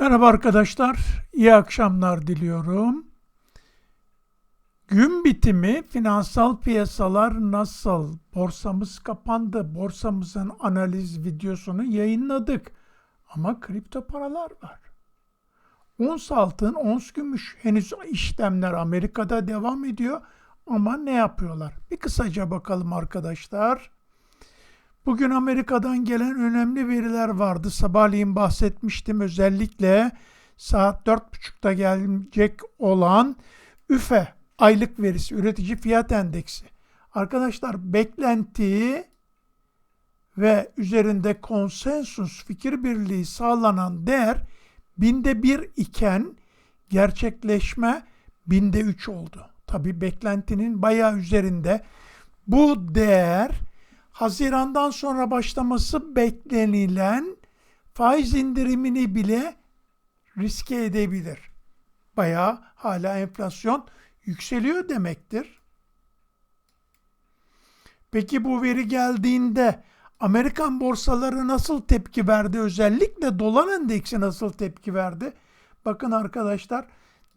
Merhaba arkadaşlar, iyi akşamlar diliyorum. Gün bitimi finansal piyasalar nasıl? Borsamız kapandı. Borsamızın analiz videosunu yayınladık. Ama kripto paralar var. Ons altın, ons gümüş henüz işlemler Amerika'da devam ediyor. Ama ne yapıyorlar? Bir kısaca bakalım arkadaşlar. Bugün Amerika'dan gelen önemli veriler vardı. Sabahleyin bahsetmiştim. Özellikle saat 4.30'da gelecek olan üfe aylık verisi, üretici fiyat endeksi. Arkadaşlar beklenti ve üzerinde konsensus fikir birliği sağlanan değer binde bir iken gerçekleşme binde üç oldu. Tabi beklentinin bayağı üzerinde. Bu değer Haziran'dan sonra başlaması beklenilen faiz indirimini bile riske edebilir. Bayağı hala enflasyon yükseliyor demektir. Peki bu veri geldiğinde Amerikan borsaları nasıl tepki verdi? Özellikle dolar endeksi nasıl tepki verdi? Bakın arkadaşlar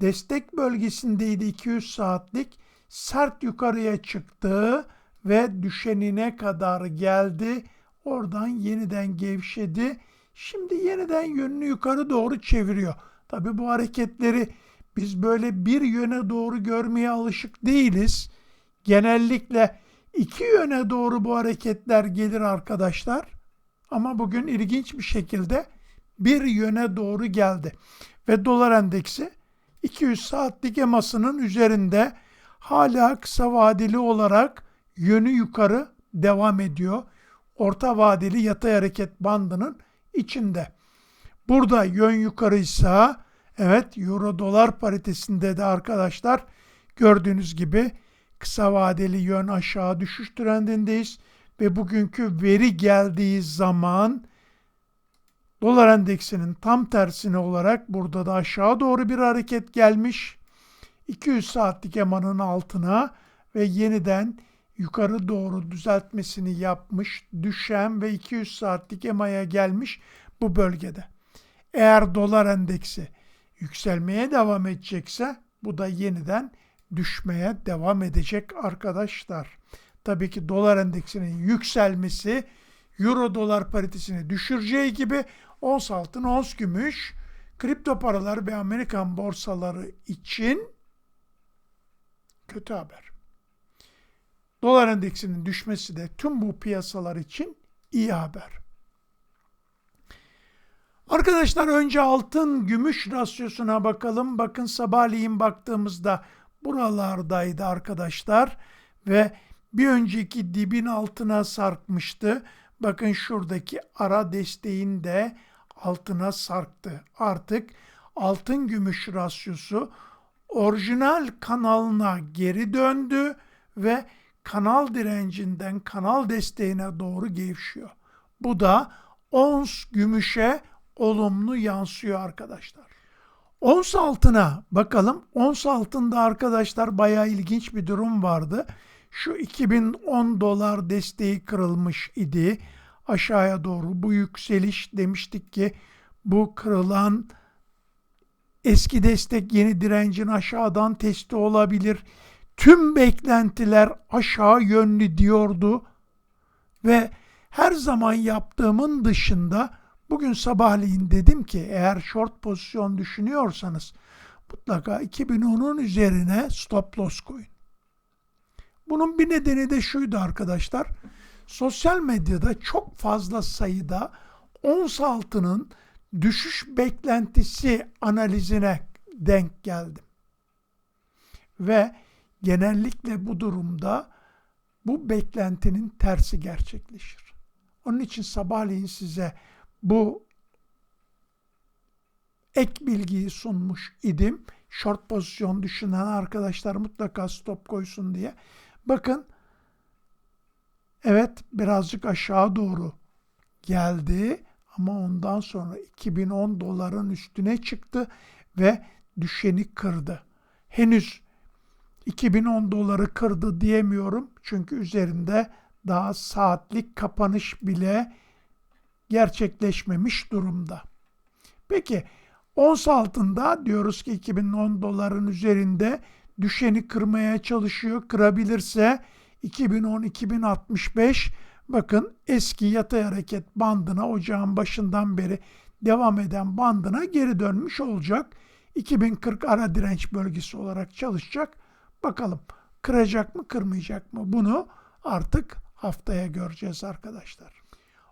destek bölgesindeydi 200 saatlik sert yukarıya çıktı ve düşenine kadar geldi. Oradan yeniden gevşedi. Şimdi yeniden yönünü yukarı doğru çeviriyor. Tabi bu hareketleri biz böyle bir yöne doğru görmeye alışık değiliz. Genellikle iki yöne doğru bu hareketler gelir arkadaşlar. Ama bugün ilginç bir şekilde bir yöne doğru geldi. Ve dolar endeksi 200 saatlik emasının üzerinde hala kısa vadeli olarak yönü yukarı devam ediyor. Orta vadeli yatay hareket bandının içinde. Burada yön yukarıysa evet euro dolar paritesinde de arkadaşlar gördüğünüz gibi kısa vadeli yön aşağı düşüş trendindeyiz ve bugünkü veri geldiği zaman dolar endeksinin tam tersine olarak burada da aşağı doğru bir hareket gelmiş. 200 saatlik emanın altına ve yeniden yukarı doğru düzeltmesini yapmış, düşen ve 200 saatlik EMA'ya gelmiş bu bölgede. Eğer dolar endeksi yükselmeye devam edecekse bu da yeniden düşmeye devam edecek arkadaşlar. Tabii ki dolar endeksinin yükselmesi euro dolar paritesini düşüreceği gibi ons altın, ons gümüş, kripto paralar ve Amerikan borsaları için kötü haber. Dolar endeksinin düşmesi de tüm bu piyasalar için iyi haber. Arkadaşlar önce altın gümüş rasyosuna bakalım. Bakın sabahleyin baktığımızda buralardaydı arkadaşlar ve bir önceki dibin altına sarkmıştı. Bakın şuradaki ara desteğin de altına sarktı. Artık altın gümüş rasyosu orijinal kanalına geri döndü ve kanal direncinden kanal desteğine doğru gevşiyor. Bu da ons gümüşe olumlu yansıyor arkadaşlar. Ons altına bakalım. Ons altında arkadaşlar bayağı ilginç bir durum vardı. Şu 2010 dolar desteği kırılmış idi. Aşağıya doğru bu yükseliş demiştik ki bu kırılan eski destek yeni direncin aşağıdan testi olabilir tüm beklentiler aşağı yönlü diyordu ve her zaman yaptığımın dışında bugün sabahleyin dedim ki eğer short pozisyon düşünüyorsanız mutlaka 2010'un üzerine stop loss koyun. Bunun bir nedeni de şuydu arkadaşlar. Sosyal medyada çok fazla sayıda ons altının düşüş beklentisi analizine denk geldim. Ve genellikle bu durumda bu beklentinin tersi gerçekleşir. Onun için sabahleyin size bu ek bilgiyi sunmuş idim. Short pozisyon düşünen arkadaşlar mutlaka stop koysun diye. Bakın evet birazcık aşağı doğru geldi ama ondan sonra 2010 doların üstüne çıktı ve düşeni kırdı. Henüz 2010 doları kırdı diyemiyorum. Çünkü üzerinde daha saatlik kapanış bile gerçekleşmemiş durumda. Peki Ons altında diyoruz ki 2010 doların üzerinde düşeni kırmaya çalışıyor. Kırabilirse 2010-2065 bakın eski yatay hareket bandına ocağın başından beri devam eden bandına geri dönmüş olacak. 2040 ara direnç bölgesi olarak çalışacak. Bakalım kıracak mı kırmayacak mı bunu artık haftaya göreceğiz arkadaşlar.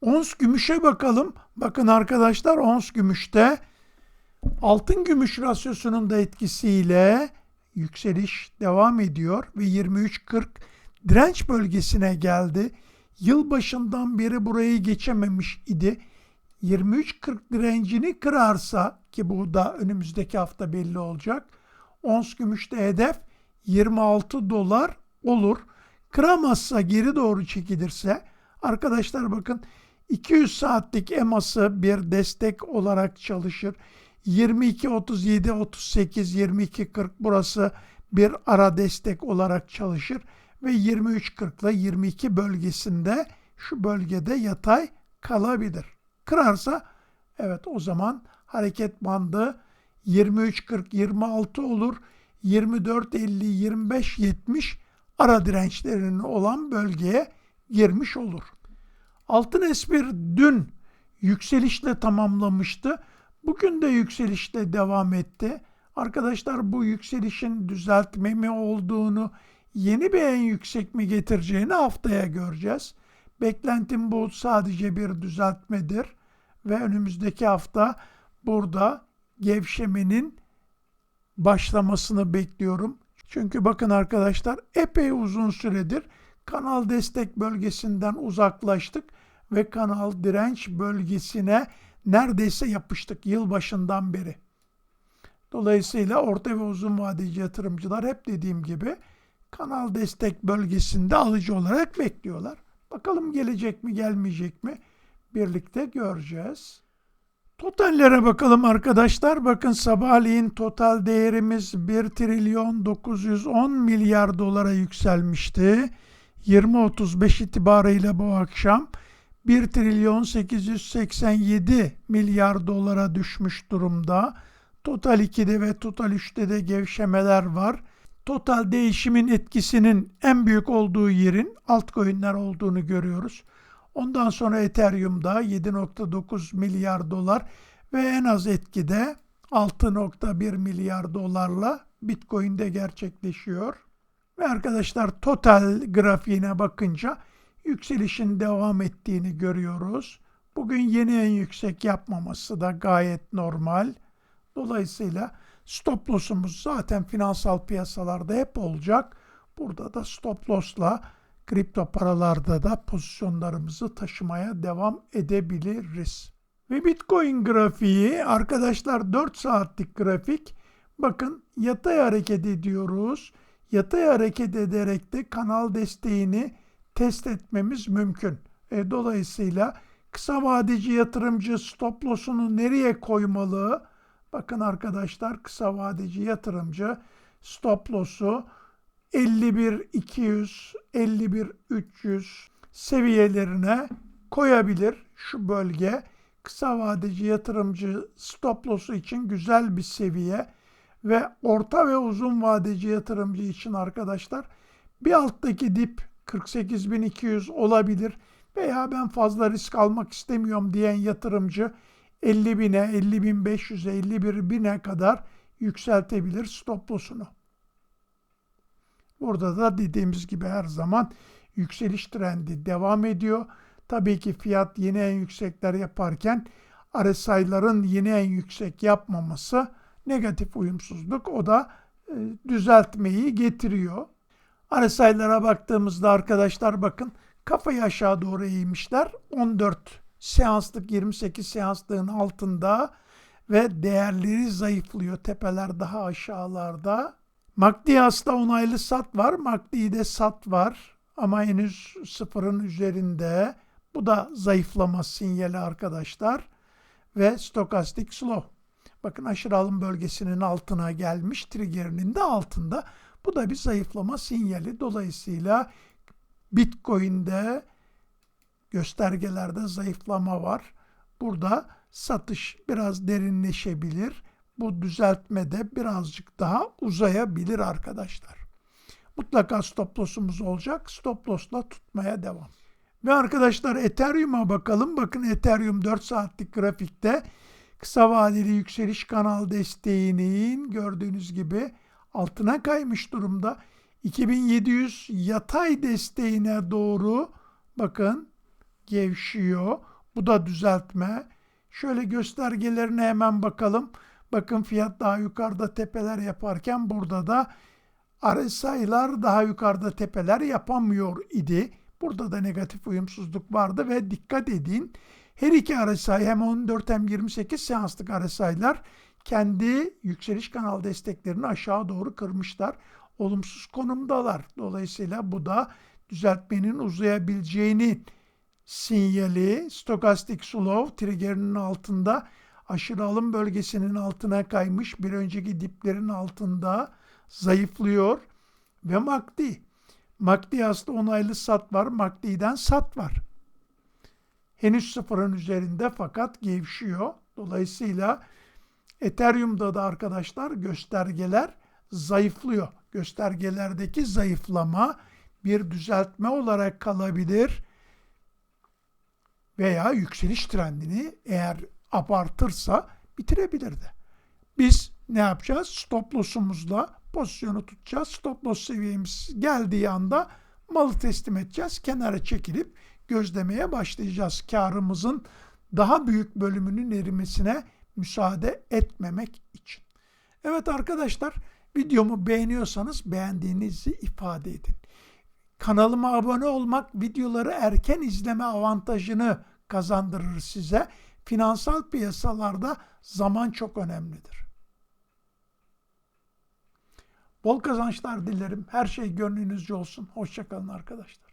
Ons gümüşe bakalım. Bakın arkadaşlar ons gümüşte altın gümüş rasyosunun da etkisiyle yükseliş devam ediyor ve 23.40 direnç bölgesine geldi. Yıl başından beri burayı geçememiş idi. 23.40 direncini kırarsa ki bu da önümüzdeki hafta belli olacak. Ons gümüşte hedef 26 dolar olur. Kıramazsa geri doğru çekilirse arkadaşlar bakın 200 saatlik eması bir destek olarak çalışır. 22 37 38 22 40 burası bir ara destek olarak çalışır ve 23 40 ile 22 bölgesinde şu bölgede yatay kalabilir. Kırarsa evet o zaman hareket bandı 23 40 26 olur. 24 50 25 70 ara dirençlerinin olan bölgeye girmiş olur. Altın S1 dün yükselişle tamamlamıştı. Bugün de yükselişle devam etti. Arkadaşlar bu yükselişin düzeltme mi olduğunu, yeni bir en yüksek mi getireceğini haftaya göreceğiz. Beklentim bu sadece bir düzeltmedir ve önümüzdeki hafta burada gevşemenin başlamasını bekliyorum. Çünkü bakın arkadaşlar epey uzun süredir kanal destek bölgesinden uzaklaştık ve kanal direnç bölgesine neredeyse yapıştık yılbaşından beri. Dolayısıyla orta ve uzun vadeci yatırımcılar hep dediğim gibi kanal destek bölgesinde alıcı olarak bekliyorlar. Bakalım gelecek mi gelmeyecek mi birlikte göreceğiz. Totallere bakalım arkadaşlar. Bakın sabahleyin total değerimiz 1 trilyon 910 milyar dolara yükselmişti. 20.35 itibarıyla bu akşam 1 trilyon 887 milyar dolara düşmüş durumda. Total 2'de ve Total 3'te de gevşemeler var. Total değişimin etkisinin en büyük olduğu yerin altcoin'ler olduğunu görüyoruz. Ondan sonra Ethereum'da 7.9 milyar dolar ve en az etkide 6.1 milyar dolarla Bitcoin'de gerçekleşiyor. Ve arkadaşlar total grafiğine bakınca yükselişin devam ettiğini görüyoruz. Bugün yeni en yüksek yapmaması da gayet normal. Dolayısıyla stop loss'umuz zaten finansal piyasalarda hep olacak. Burada da stop loss'la kripto paralarda da pozisyonlarımızı taşımaya devam edebiliriz. Ve Bitcoin grafiği arkadaşlar 4 saatlik grafik. Bakın yatay hareket ediyoruz. Yatay hareket ederek de kanal desteğini test etmemiz mümkün. E, dolayısıyla kısa vadeci yatırımcı stop loss'unu nereye koymalı? Bakın arkadaşlar kısa vadeci yatırımcı stop loss'u 51 200, 51 300 seviyelerine koyabilir şu bölge. Kısa vadeci yatırımcı stop loss'u için güzel bir seviye ve orta ve uzun vadeci yatırımcı için arkadaşlar bir alttaki dip 48.200 olabilir veya ben fazla risk almak istemiyorum diyen yatırımcı 50 bine, 50.500'e, 51 bine kadar yükseltebilir stop loss'unu. Burada da dediğimiz gibi her zaman yükseliş trendi devam ediyor. Tabii ki fiyat yeni en yüksekler yaparken RSI'ların yeni en yüksek yapmaması negatif uyumsuzluk. O da e, düzeltmeyi getiriyor. RSI'lara baktığımızda arkadaşlar bakın kafayı aşağı doğru eğmişler. 14 seanslık 28 seanslığın altında ve değerleri zayıflıyor. Tepeler daha aşağılarda. MACD onaylı sat var. MACD'de sat var ama henüz sıfırın üzerinde. Bu da zayıflama sinyali arkadaşlar. Ve stokastik slow. Bakın aşırı alım bölgesinin altına gelmiş. Trigger'inin de altında. Bu da bir zayıflama sinyali. Dolayısıyla Bitcoin'de göstergelerde zayıflama var. Burada satış biraz derinleşebilir bu düzeltmede birazcık daha uzayabilir arkadaşlar. Mutlaka stop loss'umuz olacak. Stop loss'la tutmaya devam. Ve arkadaşlar Ethereum'a bakalım. Bakın Ethereum 4 saatlik grafikte kısa vadeli yükseliş kanal desteğinin gördüğünüz gibi altına kaymış durumda. 2700 yatay desteğine doğru bakın gevşiyor. Bu da düzeltme. Şöyle göstergelerine hemen bakalım. Bakın fiyat daha yukarıda tepeler yaparken burada da RSI'lar daha yukarıda tepeler yapamıyor idi. Burada da negatif uyumsuzluk vardı ve dikkat edin her iki RSI hem 14 hem 28 seanslık RSI'lar kendi yükseliş kanal desteklerini aşağı doğru kırmışlar. Olumsuz konumdalar. Dolayısıyla bu da düzeltmenin uzayabileceğini sinyali stokastik slow trigger'inin altında aşırı alım bölgesinin altına kaymış bir önceki diplerin altında zayıflıyor ve MACD. MACD aslında onaylı sat var. MACD'den sat var. Henüz sıfırın üzerinde fakat gevşiyor. Dolayısıyla Ethereum'da da arkadaşlar göstergeler zayıflıyor. Göstergelerdeki zayıflama bir düzeltme olarak kalabilir veya yükseliş trendini eğer abartırsa bitirebilir de. Biz ne yapacağız? Stop loss'umuzla pozisyonu tutacağız. Stop loss seviyemiz geldiği anda malı teslim edeceğiz. Kenara çekilip gözlemeye başlayacağız. Karımızın daha büyük bölümünün erimesine müsaade etmemek için. Evet arkadaşlar videomu beğeniyorsanız beğendiğinizi ifade edin. Kanalıma abone olmak videoları erken izleme avantajını kazandırır size. Finansal piyasalarda zaman çok önemlidir. Bol kazançlar dilerim. Her şey gönlünüzce olsun. Hoşçakalın arkadaşlar.